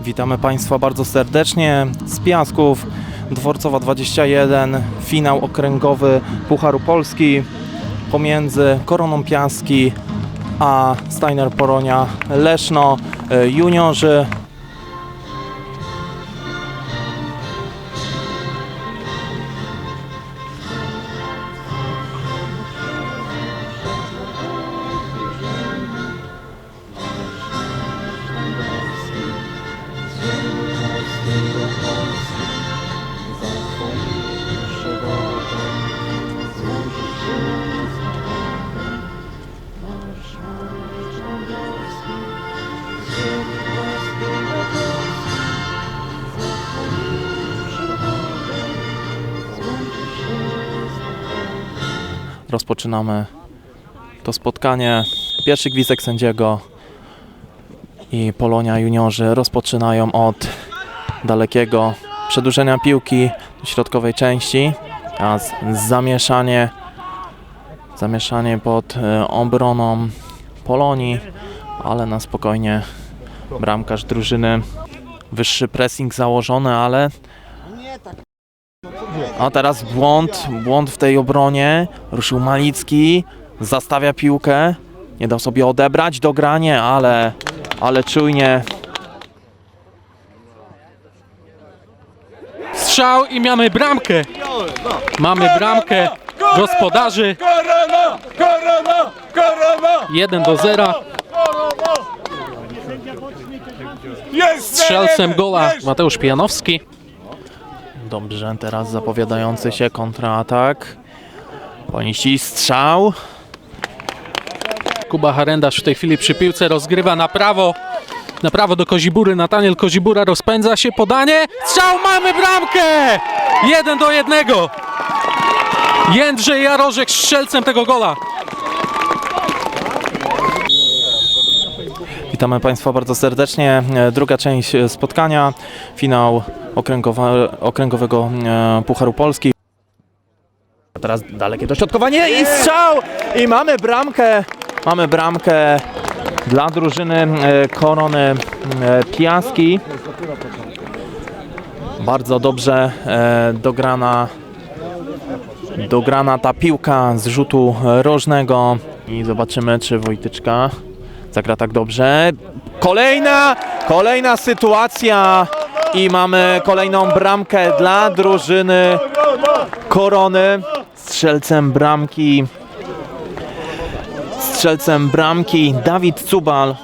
Witamy Państwa bardzo serdecznie z Piasków, Dworcowa 21, finał okręgowy Pucharu Polski pomiędzy Koroną Piaski a Steiner Poronia Leszno. E, Juniorzy rozpoczynamy to spotkanie. Pierwszy gwizdek sędziego i Polonia juniorzy rozpoczynają od dalekiego przedłużenia piłki do środkowej części, a zamieszanie zamieszanie pod e, obroną Polonii, ale na spokojnie bramkarz drużyny wyższy pressing założony, ale a teraz błąd, błąd w tej obronie. Ruszył Malicki, zastawia piłkę. Nie dał sobie odebrać, dogranie, ale, ale czujnie. Strzał i mamy bramkę. Mamy bramkę gospodarzy. Korona! Korona! Korona! 1 do 0. Jest Strzelcem gola Mateusz Pijanowski. Dobrze, teraz zapowiadający się kontratak. Poniści strzał. Kuba Harendasz w tej chwili przy piłce rozgrywa na prawo. Na prawo do Kozibury. Nataniel Kozibura rozpędza się. Podanie. Strzał. Mamy bramkę. 1 do 1. Jędrzej Jarożek strzelcem tego gola. Witamy Państwa bardzo serdecznie. E, Druga część e, spotkania, finał okręgowego e, Pucharu Polski. A teraz dalekie dośrodkowanie i strzał! I mamy bramkę, mamy bramkę dla drużyny e, Korony e, Piaski. Bardzo dobrze dograna dograna ta piłka z rzutu rożnego i zobaczymy czy Wojtyczka zagra tak dobrze. Kolejna, kolejna sytuacja i mamy kolejną bramkę dla drużyny Korony. Strzelcem bramki strzelcem bramki Dawid Cubal.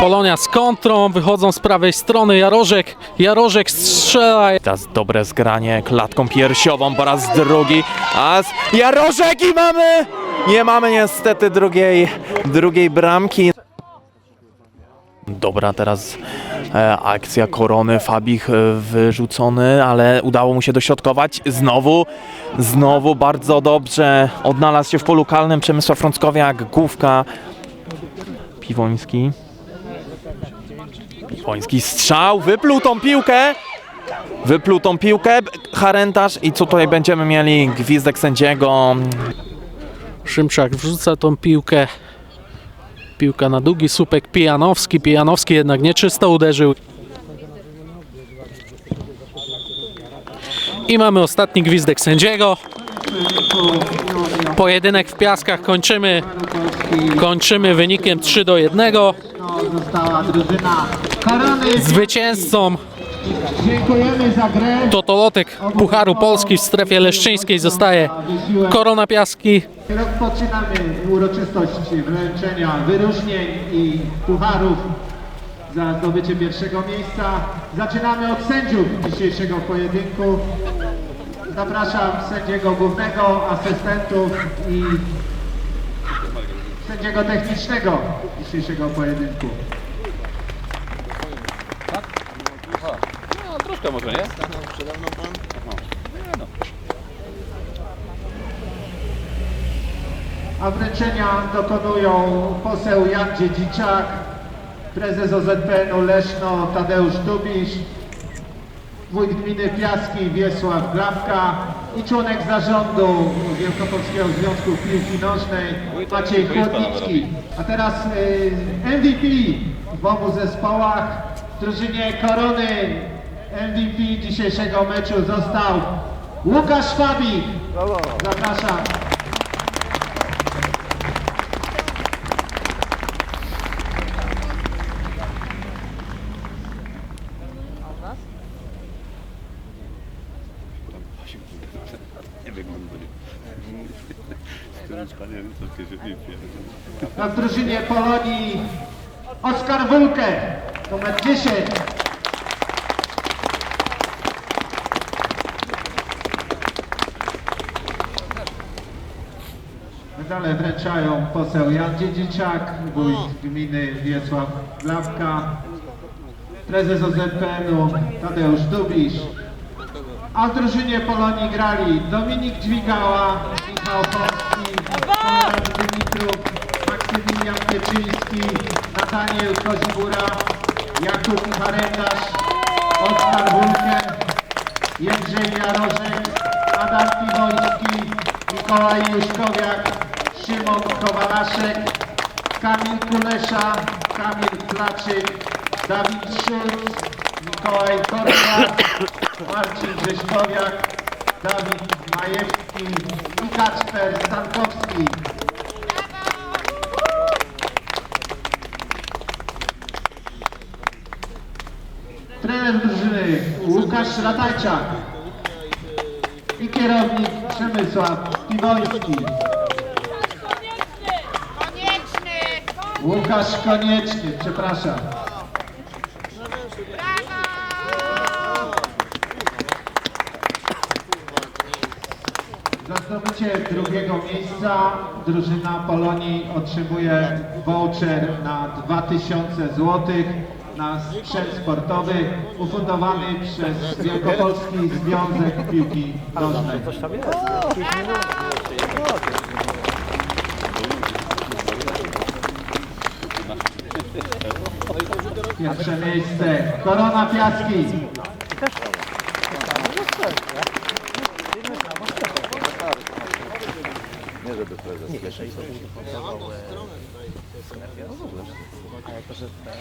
Polonia z kontrą. Wychodzą z prawej strony. Jarożek. Jarożek strzela. Teraz dobre zgranie klatką piersiową po raz drugi. A z Jaroszek i mamy! Nie mamy niestety drugiej, drugiej bramki. Dobra, teraz e, akcja korony. Fabich e, wyrzucony, ale udało mu się dośrodkować. Znowu, znowu bardzo dobrze. Odnalazł się w polu kalnym Przemysław Frąckowiak, główka. Piwoński. Piwoński strzał, wypluł tą piłkę. Wypluł tą piłkę, Harentarz i co tutaj będziemy mieli? Gwizdek sędziego. Szymczak wrzuca tą piłkę. Piłka na długi słupek Pijanowski. Pijanowski jednak nieczysto uderzył. I mamy ostatni gwizdek sędziego. Pojedynek w piaskach kończymy. Kończymy wynikiem 3 do 1. Została drużyna Korony. Zwycięzcą Dziękujemy za grę. Totolotek Pucharu Polski w strefie leszczyńskiej zostaje Korona Piaski. Rozpoczynamy uroczystości wręczenia wyróżnień i pucharów za zdobycie pierwszego miejsca. Zaczynamy od sędziów dzisiejszego pojedynku. Zapraszam sędziego głównego, asystentów i sędziego technicznego dzisiejszego pojedynku. A wręczenia dokonują poseł Jan Dziedziczak, prezes OZPN-u Leszno Tadeusz Tubisz, wójt gminy Piaski Wiesław Glawka i członek zarządu Wielkopolskiego Związku Piłki Nożnej Maciej Chłodnicki. A teraz y, MVP w obu zespołach drużynie Korony MVP dzisiejszego meczu został Łukasz Fabik. Zapraszam. A w drużynie Polonii Oskar Wulkę, numer 10. Medale wręczają poseł Jan Dziedziczak, wójt gminy Wiesław Glawka, prezes OZPN-u Tadeusz Dubisz, a w drużynie Polonii grali Dominik Dźwigała, Michał Polski, Konrad Dymitrów, Maksymilian Pieczyński, Nataniel Kozibura, Jakub Micharentasz, Oskar Wulkę, Jędrzej Jarożek, Adam Piwoński, Mikołaj Juszkowiak, Szymon Kowalaszek, Kamil Kulesza, Kamil Placzyk, Dawid Szulc, Mikołaj Korka, Marcin Grześkowiak, Dawid Majewski i Kacper Stankowski. Trener drużyny Łukasz Ratajczak i kierownik Przemysław Piwoński. Konieczny! Łukasz Konieczny, przepraszam. Za zdobycie drugiego miejsca drużyna Polonii otrzymuje voucher na 2000 zł na sprzęt sportowy ufundowany przez Wielkopolski Związek Piłki Nożnej. Pierwsze miejsce Korona Piaski.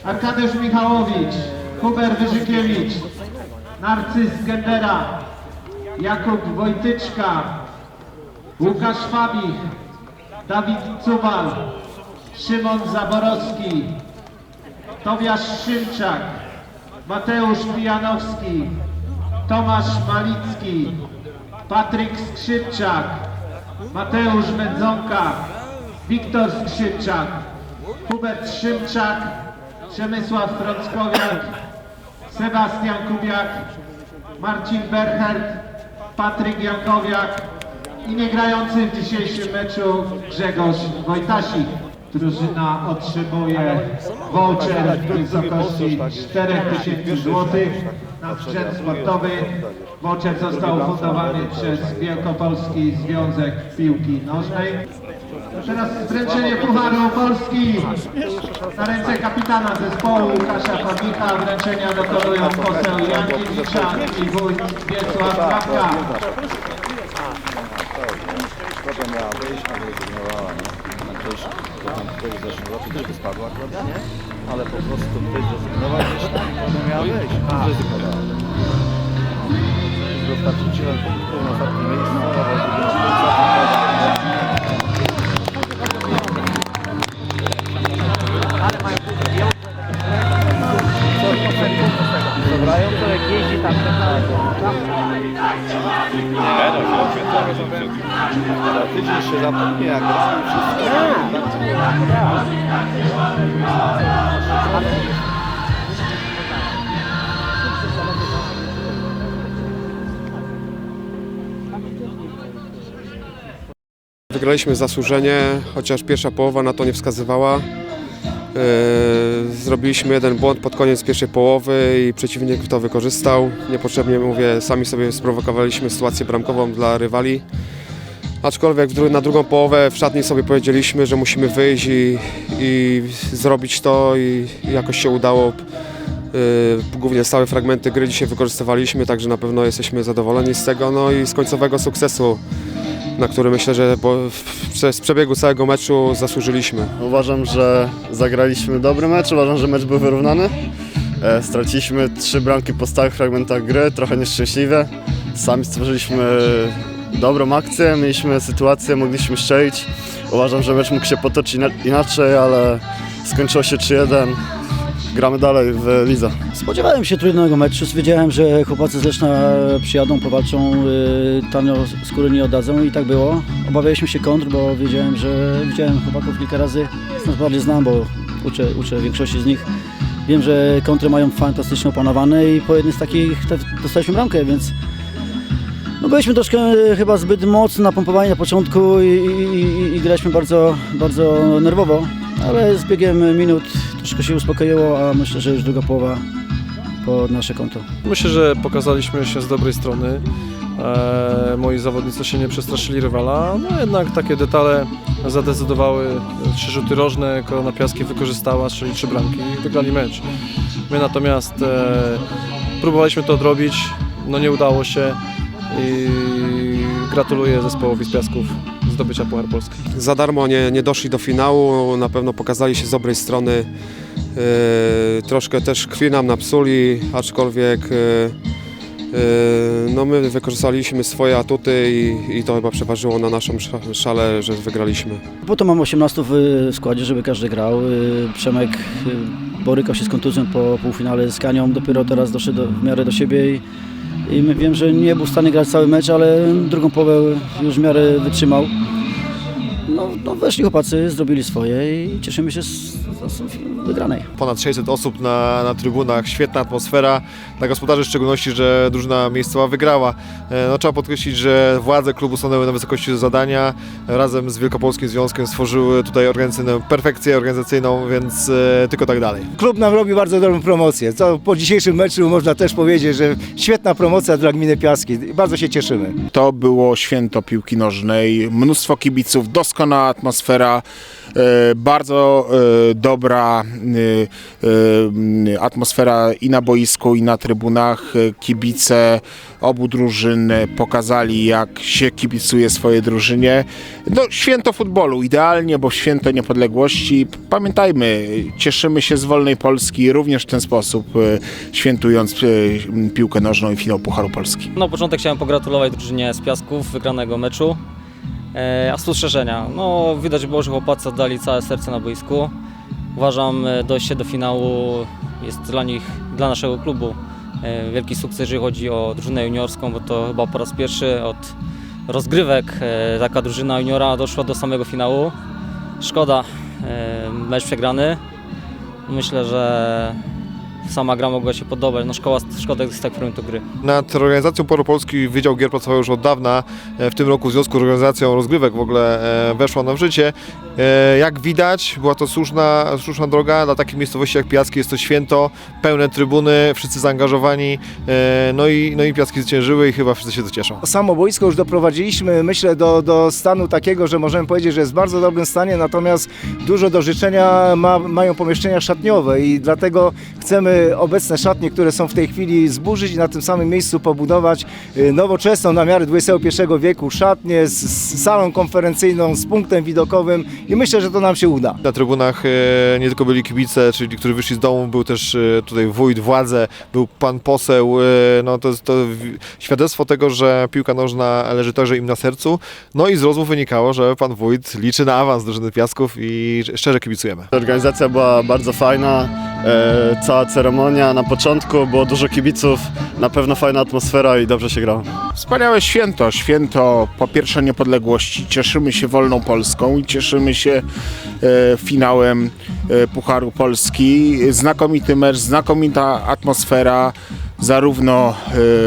Arkadiusz Michałowicz, Hubert Wyżykiewicz, Narcyz Gendera, Jakub Wojtyczka, Łukasz Fabich, Dawid Cubal, Szymon Zaborowski, Tobiasz Szymczak, Mateusz Pijanowski, Tomasz Malicki, Patryk Skrzypczak, Mateusz Mędzonka, Wiktor Skrzypczak, Hubert Szymczak, Przemysław Frąckowiak, Sebastian Kubiak, Marcin Berchert, Patryk Jankowiak i niegrający w dzisiejszym meczu Grzegorz Wojtasik. Drużyna otrzymuje voucher w wysokości 4000 zł na sprzęt sportowy. Voucher został ufundowany przez Wielkopolski Związek Piłki Nożnej. Teraz wręczenie Pucharu Polski na ręce kapitana zespołu Łukasza Fabika. Wręczenia dokonują poseł Jan Dziedziczak i wójt Wiesław. Potem miała wyjść, a zrezygnowała, nie? Tam wtedy w zeszłym roku też spadła akurat, nie? Ale po prostu gdzieś tam i potem miała wyjść, a zrezygnowała. Dostarczycielem punktu na ostatnim miejscu, Wygraliśmy zasłużenie, chociaż pierwsza połowa na to nie wskazywała. E, Zrobiliśmy jeden błąd pod koniec pierwszej połowy i przeciwnik to wykorzystał. Niepotrzebnie mówię, sami sobie sprowokowaliśmy sytuację bramkową dla rywali. Aczkolwiek na drugą połowę w szatni sobie powiedzieliśmy, że musimy wyjść i, i zrobić to i jakoś się udało. E, Głównie stałe fragmenty gry dzisiaj wykorzystywaliśmy, także na pewno jesteśmy zadowoleni z tego. No i z końcowego sukcesu na który myślę, że przez przebiegu całego meczu zasłużyliśmy. Uważam, że zagraliśmy dobry mecz, uważam, że mecz był wyrównany. E, straciliśmy trzy bramki po stałych fragmentach gry, trochę nieszczęśliwe. Sami stworzyliśmy dobrą akcję, mieliśmy sytuację, mogliśmy strzelić. Uważam, że mecz mógł się potoczyć ina- inaczej, ale skończyło się 3-1. Gramy dalej w lidze. Spodziewałem się trudnego meczu. Wiedziałem, że chłopacy z Leszna przyjadą, powalczą, yy, tanio skóry nie oddadzą i tak było. Obawialiśmy się kontr, bo wiedziałem, że widziałem chłopaków kilka razy. Nas bardziej znam, bo uczę, uczę większości z nich. Wiem, że kontry mają fantastycznie opanowane i po jednym z takich dostaliśmy bramkę, więc no byliśmy troszkę e, chyba zbyt mocno napompowani na początku i, i, i, i graliśmy bardzo, bardzo nerwowo, ale z biegiem minut troszkę się uspokoiło, a myślę, że już druga połowa po nasze konto. Myślę, że pokazaliśmy się z dobrej strony. E, moi zawodnicy się nie przestraszyli rywala, no jednak takie detale zadecydowały. Trzy rzuty rożne, Korona Piaski wykorzystała, czyli trzy bramki i wygrali mecz. My natomiast e, próbowaliśmy to odrobić, no nie udało się i gratuluję zespołowi z Piasków zdobycia Puchar Polski. Za darmo nie, nie doszli do finału, na pewno pokazali się z dobrej strony. Yy, troszkę też krwi nam napsuli, aczkolwiek yy, yy, no my wykorzystaliśmy swoje atuty i, i to chyba przeważyło na naszą sza- szale, że wygraliśmy. Po to mam 18 w składzie, żeby każdy grał. Przemek borykał się z kontuzją po półfinale z Kanią, dopiero teraz doszedł do, w miarę do siebie i, i wiem, że nie był w stanie grać cały mecz, ale drugą połowę już w miarę wytrzymał. No, no weszli chłopacy, zrobili swoje i cieszymy się z, wygranej. ponad 600 osób na, na trybunach, świetna atmosfera, dla gospodarzy w szczególności, że drużyna miejscowa wygrała. E, No, trzeba podkreślić, że władze klubu stanęły na wysokości zadania, razem z Wielkopolskim Związkiem stworzyły tutaj organizacyjną perfekcję organizacyjną, więc e, tylko tak dalej. Klub nam robi bardzo dobrą promocję. Co po dzisiejszym meczu można też powiedzieć, że świetna promocja dla gminy Piaski. Bardzo się cieszymy. To było święto piłki nożnej, mnóstwo kibiców, doskonała atmosfera, bardzo e, dobra e, e, atmosfera i na boisku, i na trybunach. E, Kibice obu drużyn pokazali, jak się kibicuje swojej drużynie. No, święto futbolu, idealnie, bo święto niepodległości. Pamiętajmy, cieszymy się z wolnej Polski również w ten sposób, e, świętując e, piłkę nożną i finał Pucharu Polski. Na początek chciałem pogratulować drużynie z Piasków wygranego meczu. E, a spostrzeżenia. No widać było, że chłopacy oddali całe serce na boisku. Uważam e, dojście do finału jest dla nich, dla naszego klubu e, wielki sukces, jeżeli chodzi o drużynę juniorską, bo to chyba po raz pierwszy od rozgrywek e, taka drużyna juniora doszła do samego finału. Szkoda, e, mecz przegrany. Myślę, że sama gra mogła się podobać. No szkoła, szkoda jest tak fragmentu gry. Nad organizacją Pucharu Polski Wydział Gier pracował już od dawna. E, W tym roku w związku z organizacją rozgrywek w ogóle e, weszła ona w życie. E, Jak widać, była to słuszna, słuszna droga. Dla takich miejscowości jak Piaski jest to święto, pełne trybuny, wszyscy zaangażowani. e, No i, no i Piaski zwyciężyły i chyba wszyscy się to cieszą. Samo boisko już doprowadziliśmy, myślę, do, do stanu takiego, że możemy powiedzieć, że jest w bardzo dobrym stanie, natomiast dużo do życzenia ma, mają pomieszczenia szatniowe i dlatego chcemy obecne szatnie, które są w tej chwili zburzyć i na tym samym miejscu pobudować y, nowoczesną na miarę XXI wieku szatnię z, z salą konferencyjną, z punktem widokowym i myślę, że to nam się uda. Na trybunach e, nie tylko byli kibice, czyli którzy wyszli z domu, był też e, tutaj wójt, władze, był pan poseł. e, No to jest to świadectwo tego, że piłka nożna leży także im na sercu. No i z rozmów wynikało, że pan wójt liczy na awans drużyny Piasków i szczerze kibicujemy. Organizacja była bardzo fajna, e, cała ceremonia na początku, było dużo kibiców, na pewno fajna atmosfera i dobrze się grało. Wspaniałe święto, święto po pierwsze niepodległości. Cieszymy się wolną Polską i cieszymy się e, finałem e, Pucharu Polski. Znakomity mecz, znakomita atmosfera. Zarówno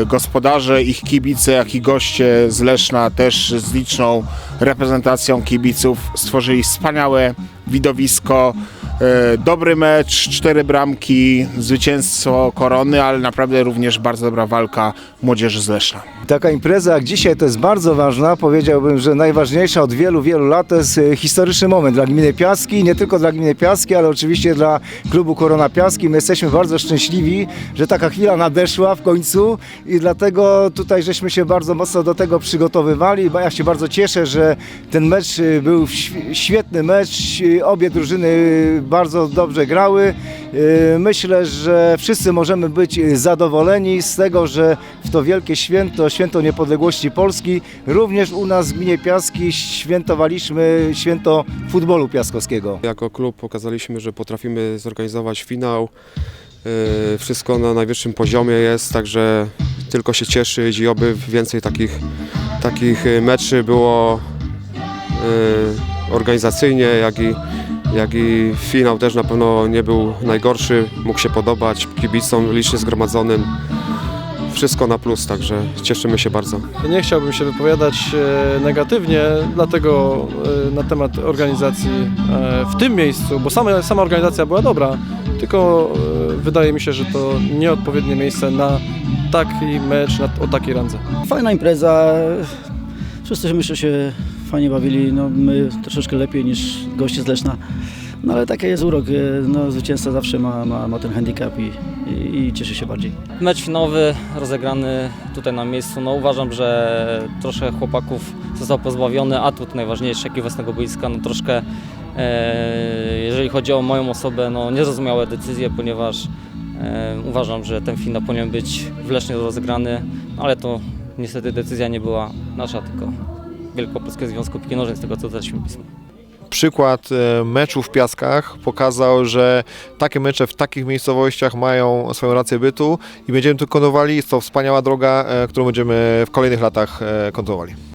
e, gospodarze, ich kibice, jak i goście z Leszna też z liczną reprezentacją kibiców stworzyli wspaniałe widowisko. Dobry mecz, cztery bramki, zwycięstwo korony, ale naprawdę również bardzo dobra walka młodzieży z Leszna. Taka impreza jak dzisiaj to jest bardzo ważna, powiedziałbym, że najważniejsza od wielu, wielu lat to jest e, historyczny moment dla gminy Piaski, nie tylko dla gminy Piaski, ale oczywiście dla klubu Korona Piaski. My jesteśmy bardzo szczęśliwi, że taka chwila nadeszła w końcu i dlatego tutaj żeśmy się bardzo mocno do tego przygotowywali. Ja się bardzo cieszę, że ten mecz e, był świ- świetny mecz, e, obie drużyny bardzo dobrze grały. Myślę, że wszyscy możemy być zadowoleni z tego, że w to wielkie święto, święto niepodległości Polski, również u nas w gminie Piaski świętowaliśmy święto futbolu piaskowskiego. Jako klub pokazaliśmy, że potrafimy zorganizować finał. Yy, Wszystko na najwyższym poziomie jest, także tylko się cieszyć i oby więcej takich, takich meczy było yy, organizacyjnie, jak i, jak i finał też na pewno nie był najgorszy, mógł się podobać kibicom licznie zgromadzonym. Wszystko na plus, także cieszymy się bardzo. Nie chciałbym się wypowiadać e, negatywnie, dlatego e, na temat organizacji e, w tym miejscu, bo sama, sama organizacja była dobra, tylko wydaje mi się, że to nieodpowiednie miejsce na taki mecz na, o takiej randze. Fajna impreza. Wszyscy się myślę się fajnie bawili. No, my troszeczkę lepiej niż goście z Leszna. No ale taki jest urok. No, zwycięzca zawsze ma, ma, ma ten handicap i, i, i cieszy się bardziej. Mecz finałowy rozegrany tutaj na miejscu, no uważam, że troszkę chłopaków został pozbawiony atut najważniejszy, jaki własnego boiska, no troszkę e, jeżeli chodzi o moją osobę, no niezrozumiałe decyzje, ponieważ e, uważam, że ten finał powinien być w Lesznie rozegrany, no, ale to niestety decyzja nie była nasza, tylko Wielkopolskiego Związku Piłki Nożnej, z tego co daliśmy pismo. Przykład e, meczu w Piaskach pokazał, że takie mecze w takich miejscowościach mają swoją rację bytu i będziemy to kontynuowali. Jest to wspaniała droga, e, którą będziemy w kolejnych latach e, kontynuowali.